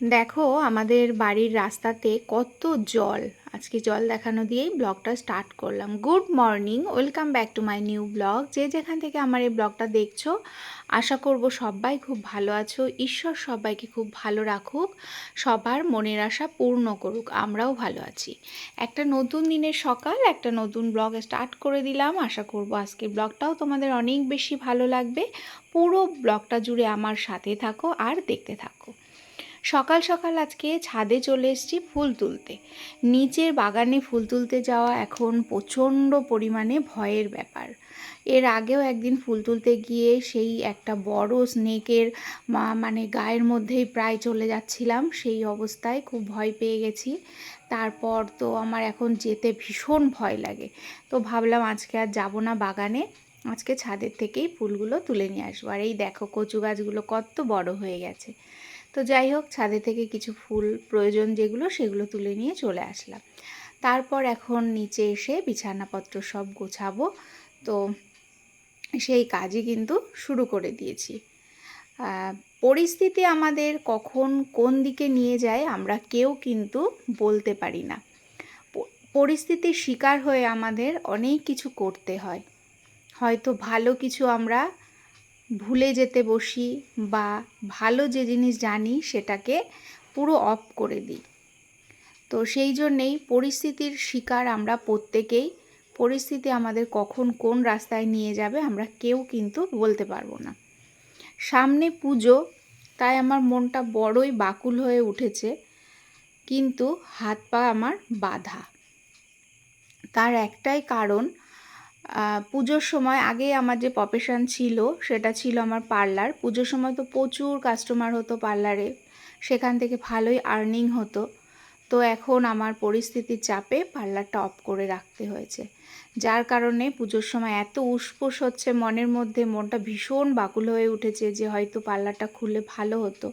দেখো আমাদের বাড়ির রাস্তাতে কত জল। আজকে জল দেখানো দিয়েই ব্লগটা স্টার্ট করলাম। Good morning, welcome back to my new blog. যে যেখান থেকে আমার এই ব্লগটা দেখছ, আশা করব সবাই খুব ভালো আছো। ঈশ্বর সবাইকে খুব ভালো রাখুক, সবার মনের আশা পূর্ণ করুক, আমরাও ভালো আছি। একটা নতুন দিনের সকাল, একটা নতুন ব্লগ স্টার্ট করে দিলাম। আশা করব আজকে ব্লগটাও তোমাদের অনেক বেশি ভালো লাগবে। পুরো ব্লগটা জুড়ে আমার সাথে থাকো আর দেখতে থাকো। সকাল সকাল আজকে ছাদে চলে এসেছি ফুল তুলতে। নিচের বাগানে ফুল তুলতে যাওয়া এখন প্রচণ্ড পরিমাণে ভয়ের ব্যাপার। এর আগেও একদিন ফুল তুলতে গিয়ে সেই একটা বড় স্নেকের মানে গায়ের মধ্যেই প্রায় চলে যাচ্ছিলাম, সেই অবস্থায় খুব ভয় পেয়ে গেছি। তারপর তো আমার এখন যেতে ভীষণ ভয় লাগে। তো ভাবলাম আজকে আর যাব না বাগানে, আজকে ছাদের থেকেই ফুলগুলো তুলে নিয়ে আসব। আর এই দেখো কচু গাছগুলো কত বড় হয়ে গেছে। তো যাই হোক, ছাদে থেকে কিছু ফুল প্রয়োজন যেগুলো, সেগুলো তুলে নিয়ে চলে আসলাম। তারপর এখন নিচে এসে বিছানাপত্র সব গোছাবো। তো সেই কাজই কিন্তু শুরু করে দিয়েছি। পরিস্থিতি আমাদের কখন কোন দিকে নিয়ে যায়, আমরা কেউ কিন্তু বলতে পারি না। পরিস্থিতির শিকার হয়ে আমাদের অনেক কিছু করতে হয়। হয়তো ভালো কিছু আমরা ভুলে যেতে বসি বা ভালো যে জিনিস জানি সেটাকে পুরো অফ করে দিই। তো সেই জন্যেই পরিস্থিতির শিকার আমরা প্রত্যেকেই, পরিস্থিতি আমাদের কখন কোন রাস্তায় নিয়ে যাবে আমরা কেউ কিন্তু বলতে পারব না। সামনে পুজো, তাই আমার মনটা বড়ই বাকুল হয়ে উঠেছে, কিন্তু হাত পা আমার বাধা। তার একটাই কারণ পুজোর সময় আগে আমার যে প্রফেশন ছিল, সেটা ছিল আমার পার্লার পুজোর সময় তো প্রচুর কাস্টমার হতো পার্লারে সেখান থেকে ভালোই আর্নিং হতো। তো এখন আমার পরিস্থিতির চাপে পার্লারটা অফ করে রাখতে হয়েছে। যার কারণে পুজোর সময় এত উসপুস হচ্ছে, মনের মধ্যে মনটা ভীষণ বাকুল হয়ে উঠেছে যে হয়তো পার্লারটা খুললে ভালো হতো।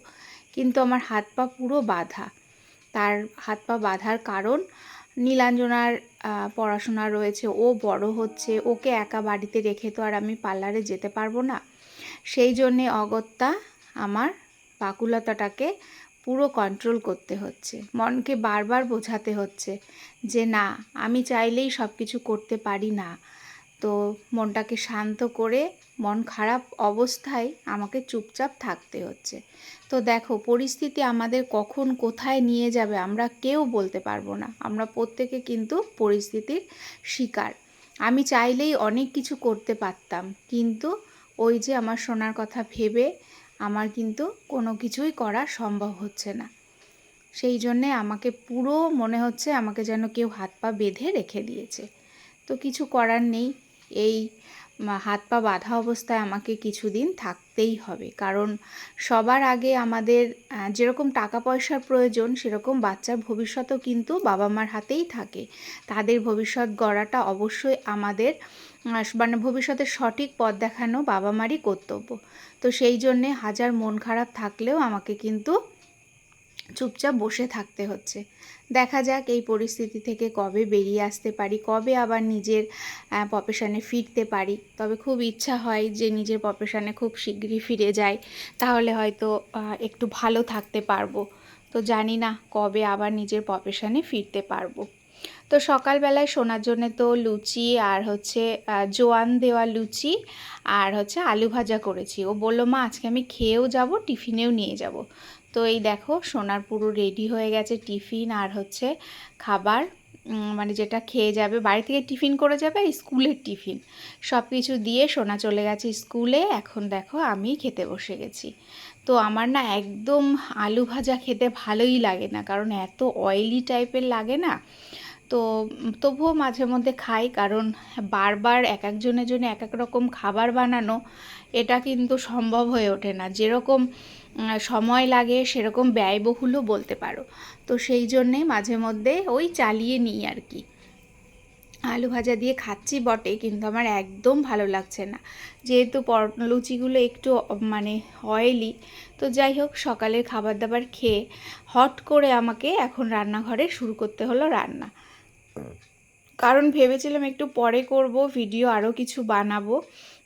কিন্তু আমার হাত পা পুরো বাধা। তার হাত পা বাঁধার কারণ নীলাঞ্জনার পড়াশোনা রয়েছে। ও বড় হচ্ছে, ওকে একা বাড়িতে রেখে তো আর আমি পার্লারে যেতে পারব না। সেই জন্যে অগত্যা আমার বাকুলতাটাকে পুরো কন্ট্রোল করতে হচ্ছে। মনকে বারবার বোঝাতে হচ্ছে যে, না, আমি চাইলেই সব কিছু করতে পারি না। তো মনটাকে শান্ত করে, মন খারাপ অবস্থায় আমাকে চুপচাপ থাকতে হচ্ছে। তো দেখো, পরিস্থিতি আমাদের কখন কোথায় নিয়ে যাবে আমরা কেউ বলতে পারব না। আমরা প্রত্যেকে কিন্তু পরিস্থিতির শিকার। আমি চাইলেই অনেক কিছু করতে পারতাম, কিন্তু ওই যে আমার শোনার কথা ভেবে আমার কিন্তু কোনো কিছুই করা সম্ভব হচ্ছে না। সেই জন্যে আমাকে পুরো মনে হচ্ছে আমাকে যেন কেউ হাত পা বেঁধে রেখে দিয়েছে। তো কিছু করার নেই এই হাত পা বাঁধা অবস্থায় আমাকে কিছুদিন থাকতেই হবে। কারণ সবার আগে আমাদের যেরকম টাকা পয়সার প্রয়োজন, সেরকম বাচ্চার ভবিষ্যতও কিন্তু বাবা মার হাতেই থাকে। তাদের ভবিষ্যৎ গড়াটা অবশ্যই আমাদের মানে ভবিষ্যতের সঠিক পথ দেখানো বাবা মারই কর্তব্য। তো সেই জন্যে হাজার মন খারাপ থাকলেও আমাকে কিন্তু চুপচাপ বসে থাকতে হচ্ছে। দেখা যাক এই পরিস্থিতি থেকে কবে বেরিয়ে আসতে পারি, কবে আবার নিজের প্রফেশনে ফিরতে পারি। তবে খুব ইচ্ছা হয় যে নিজের প্রফেশনে খুব শীঘ্রই ফিরে যাই, তাহলে হয়তো একটু ভালো থাকতে পারব। তো জানি না কবে আবার নিজের প্রফেশনে ফিরতে পারব। তো সকালবেলায় শোনার জন্যে তো লুচি আর হচ্ছে জোয়ান দেওয়া লুচি আর হচ্ছে আলু ভাজা করেছি। ও বলল, মা, আজকে আমি খেয়েও যাব, টিফিনেও নিয়ে যাব। তো এই দেখো, সোনার পুরো রেডি হয়ে গেছে টিফিন আর হচ্ছে খাবার। মানে যেটা খেয়ে যাবে, বাড়ি থেকে টিফিন করে যাবে, স্কুলের টিফিন। সব কিছু দিয়ে সোনা চলে গেছে স্কুলে। এখন দেখো, আমি খেতে বসে গেছি। তো আমার না একদম আলু ভাজা খেতে ভালোই লাগে না, কারণ এত অয়েলি টাইপের লাগে না। তো তবুও মাঝে মধ্যে খাই কারণ বারবার এক একজনের জন্য এক এক রকম খাবার বানানো, এটা কিন্তু সম্ভব হয়ে ওঠে না। যেরকম সময় লাগে সেরকম ব্যয়বহুলও বলতে পারো। তো সেই জন্যে মাঝে মধ্যে ওই চালিয়ে নিই আর কি। আলু ভাজা দিয়ে খাচ্ছি বটে, কিন্তু আমার একদম ভালো লাগছে না। যেহেতু লুচিগুলো একটু মানে অয়েলি তো যাই হোক, সকালের খাবার দাবার খেয়ে হট করে আমাকে এখন রান্নাঘরে শুরু করতে হলো রান্না। কারণ ভেবেছিলাম একটু পরে করব ভিডিও আরও কিছু বানাবো।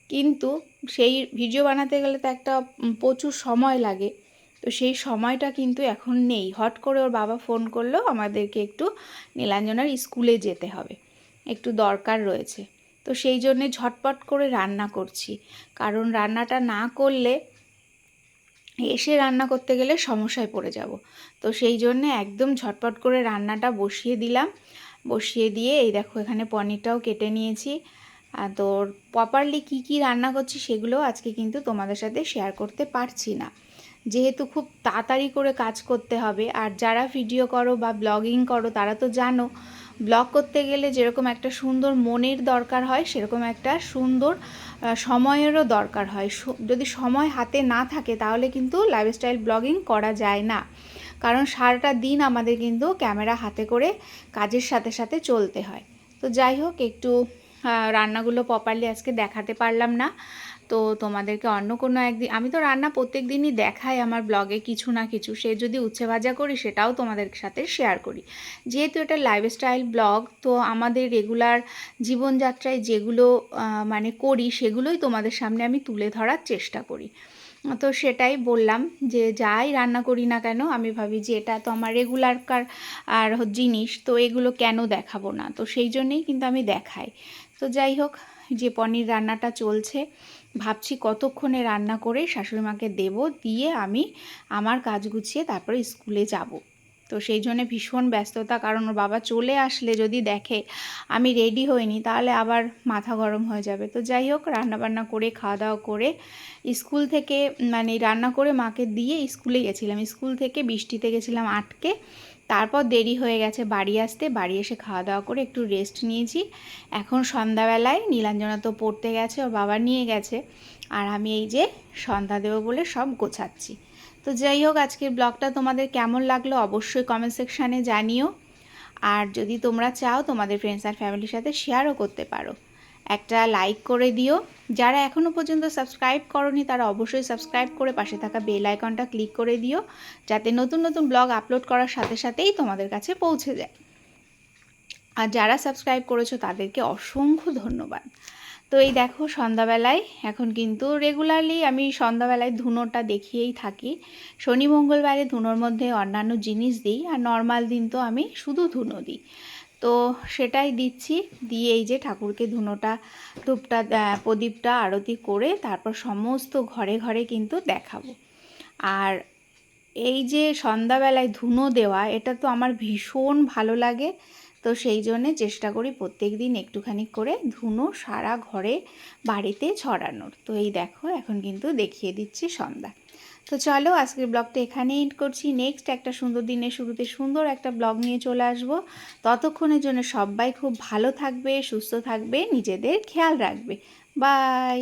কিন্তু সেই ভিডিও বানাতে গেলে তো একটা প্রচুর সময় লাগে। তো সেই সময়টা কিন্তু এখন নেই। হট করে ওর বাবা ফোন করল, আমাদেরকে একটু নীলাঞ্জনার স্কুলে যেতে হবে। একটু দরকার রয়েছে। তো সেই জন্যে ঝটপট করে রান্না করছি। কারণ রান্নাটা না করলে, এসে রান্না করতে গেলে সমস্যায় পড়ে যাব। তো সেই জন্যে একদম ঝটপট করে রান্নাটা বসিয়ে দিলাম। বসিয়ে দিয়ে, এই দেখো এখানে পনিরটাও কেটে নিয়েছি। তোর প্রপারলি কি কি রান্না করছি সেগুলো আজকে কিন্তু তোমাদের সাথে শেয়ার করতে পারছি না। যেহেতু খুব তাড়াতাড়ি করে কাজ করতে হবে, আর যারা ভিডিও করো বা ব্লগিং করো তারা তো জানো ব্লগ করতে গেলে যেরকম একটা সুন্দর মনের দরকার হয়, সেরকম একটা সুন্দর সময়েরও দরকার হয়। যদি সময় হাতে না থাকে তাহলে কিন্তু লাইফস্টাইল ব্লগিং করা যায় না। কারণ সারাটা দিন আমাদের কিন্তু ক্যামেরা হাতে করে কাজের সাথে সাথে চলতে হয়। তো যাই হোক, একটু রান্নাগুলো প্রপারলি আজকে দেখাতে পারলাম না। তো তোমাদেরকে অন্য কোনো একদিন, আমি তো রান্না প্রত্যেক দিনই দেখাই আমার ব্লগে কিছু না কিছু। সে যদি উচ্ছে ভাজা করি, সেটাও তোমাদের সাথে শেয়ার করি। যেহেতু এটা লাইফস্টাইল ব্লগ তো আমাদের রেগুলার জীবনযাত্রায় যেগুলো মানে করি, সেগুলোই তোমাদের সামনে আমি তুলে ধরার চেষ্টা করি। তো সেটাই বললাম যে যাই রান্না করি না কেন, আমি ভাবি যে এটা তো আমার রেগুলারকার আর জিনিস, তো এগুলো কেন দেখাবো না? তো সেই জন্যেই কিন্তু আমি দেখাই। তো যাই হোক, যে পনির রান্নাটা চলছে, ভাবছি কতক্ষণে রান্না করে শাশুড়িমাকে দেব, দিয়ে আমি আমার কাজ গুছিয়ে তারপরে স্কুলে যাব। তো সেই জন্যে ভীষণ ব্যস্ততা, কারণ ওর বাবা চলে আসলে যদি দেখে আমি রেডি হইনি, তাহলে আবার মাথা গরম হয়ে যাবে। তো যাই হোক, রান্নাবান্না করে খাওয়া দাওয়া করে, স্কুল থেকে মানে রান্না করে মাকে দিয়ে স্কুলে গেছিলাম। স্কুল থেকে বৃষ্টিতে গেছিলাম আটকে। তারপর দেরি হয়ে গেছে বাড়ি আসতে। বাড়ি এসে খাওয়া দাওয়া করে একটু রেস্ট নিয়েছি। এখন সন্ধ্যাবেলায় নীলাঞ্জনা তো পড়তে গেছে, ওর বাবা নিয়ে গেছে। আর আমি এই যে সন্ধ্যা দেবো বলে সব গোছাচ্ছি। তো যাই হোক, আজকের ব্লগটা তোমাদের কেমন লাগল অবশ্যই কমেন্ট সেকশানে জানিও। আর যদি তোমরা চাও, তোমাদের ফ্রেন্ডস আর ফ্যামিলির সাথে শেয়ারও করতে পারো। একটা লাইক করে দিও। যারা এখনও পর্যন্ত সাবস্ক্রাইব করনি, তারা অবশ্যই সাবস্ক্রাইব করে পাশে থাকা বেল আইকনটা ক্লিক করে দিও, যাতে নতুন নতুন ব্লগ আপলোড করার সাথে সাথেই তোমাদের কাছে পৌঁছে যায়। আর যারা সাবস্ক্রাইব করেছ, তাদেরকে অসংখ্য ধন্যবাদ। তো এই দেখো সন্ধ্যাবেলায়, এখন কিন্তু রেগুলারলি আমি সন্ধ্যাবেলায় ধুনোটা দেখিয়েই থাকি। শনি, মঙ্গলবারে ধুনোর মধ্যে অন্যান্য জিনিস দিই, আর নর্মাল দিন তো আমি শুধু ধুনো দিই। তো সেটাই দিচ্ছি, দিয়ে এই যে ঠাকুরকে ধুনোটা, ধূপটা প্রদীপটা আরতি করে তারপর সমস্ত ঘরে ঘরে কিন্তু দেখাবো। আর এই যে সন্ধ্যাবেলায় ধুনো দেওয়া, এটা তো আমার ভীষণ ভালো লাগে। তো সেই জন্যে চেষ্টা করি প্রত্যেক দিন একটুখানি করে ধুনো সারা ঘরে বাড়িতে ছড়ানোর। তো এই দেখো, এখন কিন্তু দেখিয়ে দিচ্ছি সন্ধ্যা। তো চলো আজকের ব্লগটা এখানে এন্ড করছি। নেক্সট একটা সুন্দর দিনের শুরুতে সুন্দর একটা ব্লগ নিয়ে চলে আসব। ততক্ষণের জন্য সবাই খুব ভালো থাকবে, সুস্থ থাকবে, নিজেদের খেয়াল রাখবে। বাই